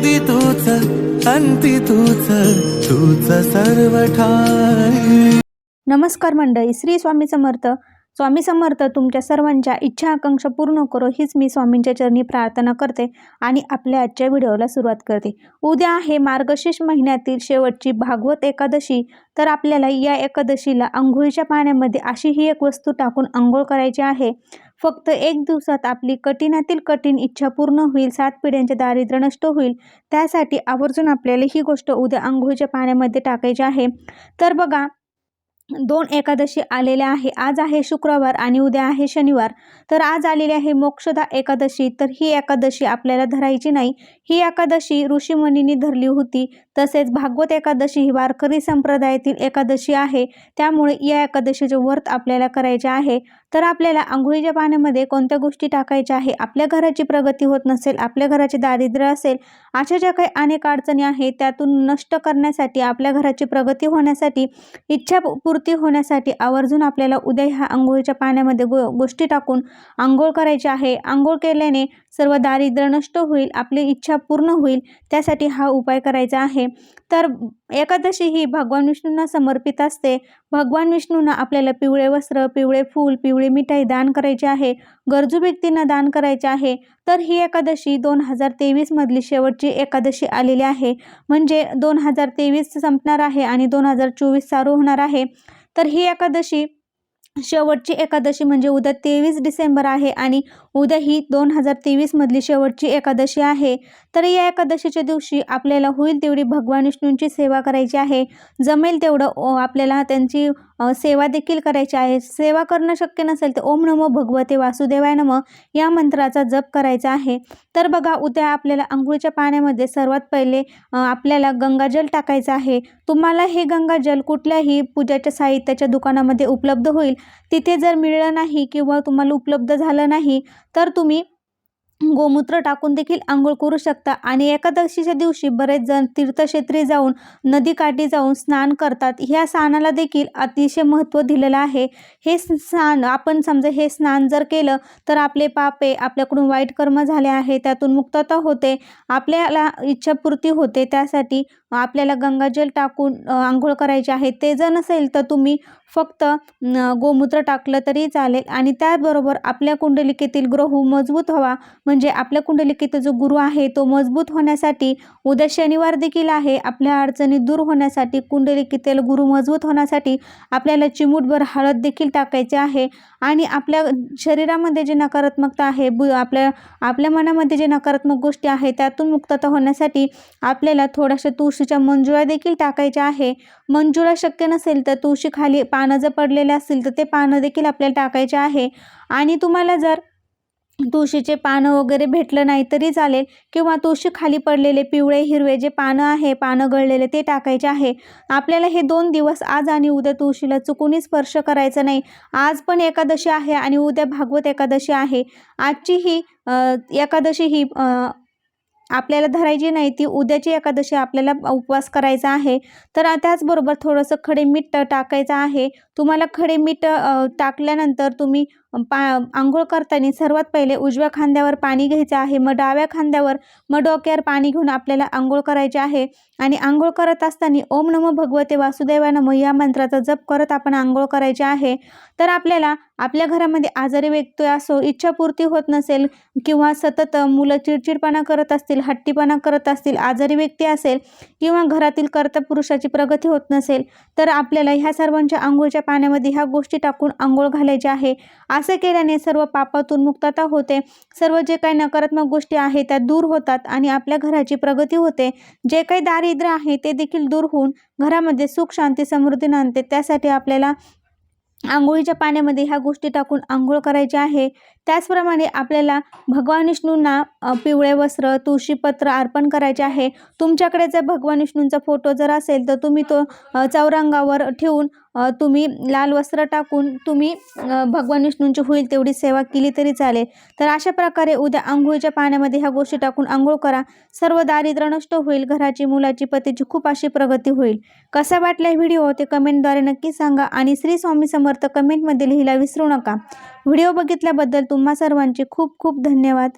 आधी तूच अंती तूच तूच सर्व ठाई नमस्कार मंडळी श्री स्वामी समर्थ. स्वामी समर्थ तुमच्या सर्वांच्या इच्छा आकांक्षा पूर्ण करो हीच मी स्वामींच्या चरणी प्रार्थना करते आणि आपल्या आजच्या व्हिडिओला सुरुवात करते. उद्या आहे मार्गशीर्ष महिन्यातील शेवटची भागवत एकादशी. तर आपल्याला या एकादशीला आंघोळीच्या पाण्यामध्ये अशी ही एक वस्तू टाकून आंघोळ करायची आहे. फक्त एक दिवसात आपली कठीणातील कठीण इच्छा पूर्ण होईल सात पिढ्यांचे दारिद्र्य नष्ट होईल. त्यासाठी आवर्जून आपल्याला ही गोष्ट उद्या आंघोळीच्या पाण्यामध्ये टाकायची आहे. तर बघा दोन एकादशी आलेल्या आहे. आज आहे शुक्रवार आणि उद्या आहे शनिवार. तर आज आलेली आहे मोक्षदा एकादशी. तर ही एकादशी आपल्याला धरायची नाही. ही एकादशी ऋषीमुनींनी धरली होती. तसेच भागवत एकादशी ही वारकरी संप्रदायातील एकादशी आहे. त्यामुळे या एकादशीचे व्रत आपल्याला करायचे आहे. तर आपल्याला आंघोळीच्या पाण्यामध्ये कोणत्या गोष्टी टाकायच्या आहे? आपल्या घराची प्रगती होत नसेल आपल्या घराचे दारिद्र्य असेल अशा ज्या काही अनेक अडचणी आहेत त्यातून नष्ट करण्यासाठी आपल्या घराची प्रगती होण्यासाठी इच्छा पूर्ती होण्यासाठी आवर्जून आपल्याला उद्या ह्या आंघोळीच्या पाण्यामध्ये गो गोष्टी टाकून आंघोळ करायची आहे. आंघोळ केल्याने सर्व दारिद्र्य नष्ट होईल आपली इच्छा पूर्ण होईल त्यासाठी हा उपाय करायचा आहे. तर एकादशी ही भगवान विष्णूंना समर्पित असते. भगवान विष्णूंना आपल्याला पिवळे वस्त्र पिवळे फूल पिवळी मिठाई दान करायची आहे गरजू व्यक्तींना दान करायचे आहे तर ही एकादशी दोन हजार तेवीसमधली शेवटची एकादशी आलेली आहे. म्हणजे दोन हजार तेवीस संपणार आहे आणि दोन हजार चोवीस चालू होणार आहे. तर ही एकादशी शेवटची एकादशी म्हणजे उद्या तेवीस डिसेंबर आहे आणि उद्या ही दोन हजार तेवीसमधली शेवटची एकादशी आहे. तर या एकादशीच्या दिवशी आपल्याला होईल तेवढी भगवान विष्णूंची सेवा करायची आहे. जमेल तेवढं ओ- आपल्याला त्यांची सेवा देखील करायची आहे. सेवा करणं शक्य नसेल तर ओम नमो भगवते वासुदेवाय नम या मंत्राचा जप करायचा आहे. तर बघा उद्या आपल्याला आंघोळीच्या पाण्यामध्ये सर्वात पहिले आपल्याला गंगाजल टाकायचं आहे. तुम्हाला हे गंगाजल कुठल्याही पूजाच्या साहित्याच्या दुकानामध्ये उपलब्ध होईल. तिथे जर मिळलं नाही किंवा तुम्हाला उपलब्ध झालं नाही तर तुम्ही गोमूत्र टाकून देखील आंघोळ करू शकता. आणि एकादशीच्या दिवशी बरेच जण तीर्थक्षेत्री जाऊन नदीकाठी जाऊन स्नान करतात. ह्या स्नानाला देखील अतिशय महत्त्व दिलेलं आहे. हे स्नान आपण समजा हे स्नान जर केलं तर आपले पापे आपल्याकडून वाईट कर्म झाले आहे त्यातून मुक्तता होते आपल्याला इच्छापूर्ती होते त्यासाठी आपल्याला गंगाजल टाकून आंघोळ करायची आहे. ते जर नसेल तर तुम्ही फक्त गोमूत्र टाकलं तरी चालेल. आणि त्याचबरोबर आपल्या कुंडलिकेतील ग्रह मजबूत व्हावा म्हणजे आपल्या कुंडलिकेत जो गुरु आहे तो मजबूत होण्यासाठी उद्या शनिवार देखील आहे. आपल्या अडचणी दूर होण्यासाठी कुंडलिकेतील गुरु मजबूत होण्यासाठी आपल्याला चिमूटभर हळद देखील टाकायचे आहे. आणि आपल्या शरीरामध्ये जे नकारात्मकता आहे बु आपल्या आपल्या मनामध्ये जे नकारात्मक गोष्टी आहे त्यातून मुक्तता होण्यासाठी आपल्याला थोड्याशा तुळशीच्या मंजुळा देखील टाकायच्या आहे. मंजुळा शक्य नसेल तर तुळशी खाली पानं जर पडलेले असतील तर ते पानं देखील आपल्याला टाकायचे आहे. आणि तुम्हाला जर तुळशीचे पानं वगैरे भेटलं नाही तरी चालेल. किंवा तुळशी खाली पडलेले पिवळे हिरवे जे पानं आहे पानं गळलेले ते टाकायचे आहे. आपल्याला हे दोन दिवस आज आणि उद्या तुळशीला चुकूनही स्पर्श करायचा नाही. आज पण एकादशी आहे आणि उद्या भागवत एकादशी आहे. आजची ही एकादशी ही आपल्याला धरायची नाही ती उद्याची एकादशी आपल्याला उपवास करायचा आहे. तर त्याचबरोबर थोडंसं खडे मीठ टाकायचं आहे. तुम्हाला खडे मीठ टाकल्यानंतर तुम्ही पा आंघोळ करताना सर्वात पहिले उजव्या खांद्यावर पाणी घ्यायचं आहे. मग डाव्या खांद्यावर मग डोक्यावर पाणी घेऊन आपल्याला आंघोळ करायचे आहे. आणि आंघोळ करत असताना ओम नमो भगवते वासुदेवा नमो या मंत्राचा जप करत आपण आंघोळ करायचे आहे. तर आपल्याला आपल्या घरामध्ये आजारी व्यक्ती असो इच्छापूर्ती होत नसेल किंवा सतत मुलं चिडचिडपणा करत असतील हट्टीपणा करत असतील आजारी व्यक्ती असेल किंवा घरातील कर्ता पुरुषाची प्रगती होत नसेल तर आपल्याला ह्या सर्वांच्या आंघोळच्या पाण्यामध्ये ह्या गोष्टी टाकून आंघोळ घालायची आहे. असे केल्याने सर्व पापातून मुक्तता होते. सर्व जे काही नकारात्मक गोष्टी आहेत त्या दूर होतात आणि आपल्या घराची प्रगती होते. जे काही दारिद्र्य आहे ते देखील दूर होऊन घरामध्ये सुख शांती समृद्धी नांदते. त्यासाठी आपल्याला आंघोळीच्या पाण्यामध्ये ह्या गोष्टी टाकून आंघोळ करायची आहे. त्याचप्रमाणे आपल्याला भगवान विष्णूंना पिवळे वस्त्र तुळशीपत्र अर्पण करायचे आहे. तुमच्याकडे जर भगवान विष्णूंचा फोटो जर असेल तर तुम्ही तो चौरंगावर ठेवून तुम्ही लाल वस्त्र टाकून तुम्ही भगवान विष्णूंची होईल तेवढी सेवा केली तरी चालेल. तर अशा प्रकारे उद्या आंघोळीच्या पाण्यामध्ये ह्या गोष्टी टाकून आंघोळ करा. सर्व दारिद्र्य नष्ट होईल घराची मुलाची पतीची खूप अशी प्रगती होईल. कसा वाटला व्हिडिओ ते कमेंटद्वारे नक्की सांगा आणि श्री स्वामी समर्थ कमेंटमध्ये लिहिला विसरू नका. व्हिडिओ बघितल्याबद्दल तुम्हा सर्वांचे खूप खूप धन्यवाद.